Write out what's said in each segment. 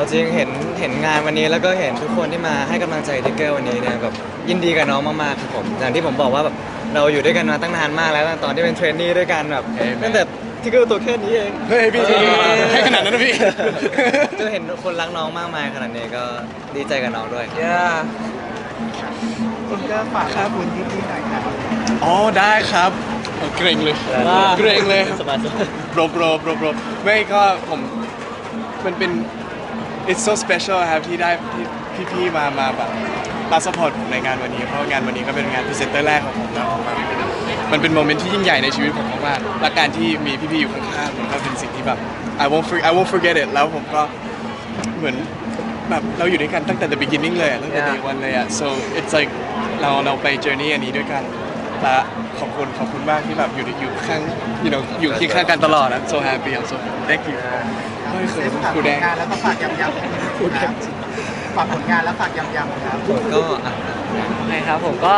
เอาจริงเห็นเห็นงานวันนี้แล้วก็เห็นทุกคนที่มาให้กำลังใจทิกเกอร์วันนี้เนี่ยแบบยินดีกับน้องมากๆครับผมอย่างที่ผมบอกว่าแบบเราอยู่ด้วยกันมาตั้งนานมากแล้วตั้งตอนที่เป็นเทรนนี่ด้วยกันแบบตั้งแต่ทิกเกอร์ตัวแค่นี้เอง เฮ้ยพี่พี่ให้ขนาดนั้นนะพี่ก็เห็นคนรักน้องมากมายขนาดนี้ก็ดีใจกับน้องด้วย คุณก็ฝากข้าบุญที่นี่หน่อยครับอ๋อได้ครับเอาเกรงเลยเกรงเลย สบาย โปรโปรโปรโปรไม่ก็ผมมันเป็น it's so special ครับที่ได้ที่พี่ๆมามาแบบมาสปอร์ตผมในงานวันนี้เพราะงานวันนี้ก็เป็นงานพรีเซนเตอร์แรกของผมแล้วผมแบบมันเป็นโมเมนต์ที่ยิ่งใหญ่ในชีวิตผมมากๆและการที่มีพี่ๆอยู่ข้างๆมันก็เป็นสิ่งที่แบบ I won't for, I won't forget it แล้วผมก็เหมือนแบบเราอยู่ด้วยกันตั้งแต่ the beginning เลยอะตั้งแต่ day one เลยอะ so it's like เราเราไป journey อันนี้ด้วยกัน และขอบคุณขอบคุณมากที่แบบอยู่อยู่ข้าง you know อยู่เคียงข้างกันตลอด I'm so happy I'm so thank you เฮ้ยเขินฝากครูแดงงานแล้วก็ฝากยำยำครับฝากผลงานแล้วฝากยำยำครับก็อะครับผมก็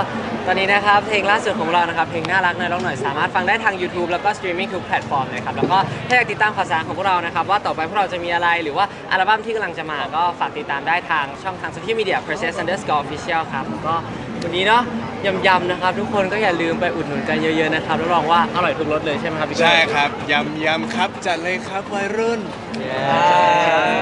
ตอนนี้นะครับเพลงล่าสุดของเรานะครับเพลงน่ารักหน่อยร้องหน่อยสามารถฟังได้ทาง YouTube แล้วก็สตรีมมิ่งทุกแพลตฟอร์มเลยครับแล้วก็ถ้าอยากติดตามข่าวสารของพวกเรานะครับว่าต่อไปพวกเราจะมีอะไรหรือว่าอัลบั้มที่กำลังจะมาก็ฝากติดตามได้ทางช่องทางโซเชียลมีเดีย process underscore official ครับก็ วันนี้เนาะยำๆนะครับ ทุกคนก็อย่าลืมไปอุดหนุนกันเยอะๆนะครับรับรองว่าอร่อยทุกรสเลยใช่ไหมครับพี่เกิ้ลใช่ครับยำยำครับจัดเลยครับวัยรุ่นเย้